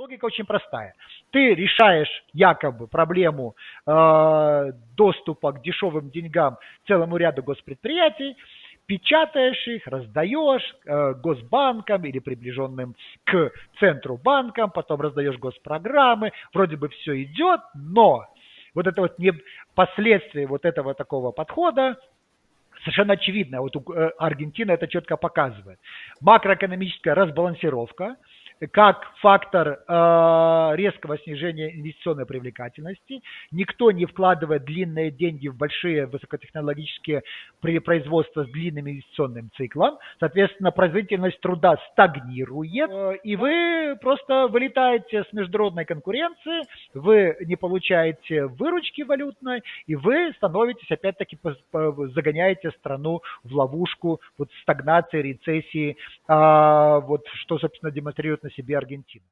Логика очень простая. Ты решаешь якобы проблему э, доступа к дешевым деньгам целому ряду госпредприятий, печатаешь их, раздаешь э, госбанкам или приближенным к центру банкам, потом раздаешь госпрограммы, вроде бы все идет, но вот это вот не последствия вот этого такого подхода совершенно очевидно. Вот у э, Аргентина это четко показывает. Макроэкономическая разбалансировка – как фактор э, резкого снижения инвестиционной привлекательности. Никто не вкладывает длинные деньги в большие высокотехнологические производства с длинным инвестиционным циклом. Соответственно, производительность труда стагнирует, э, и вы просто вылетаете с международной конкуренции, вы не получаете выручки валютной, и вы становитесь, опять-таки, загоняете страну в ловушку вот стагнации, рецессии, э, вот что, собственно, демонстрирует на себе Аргентину.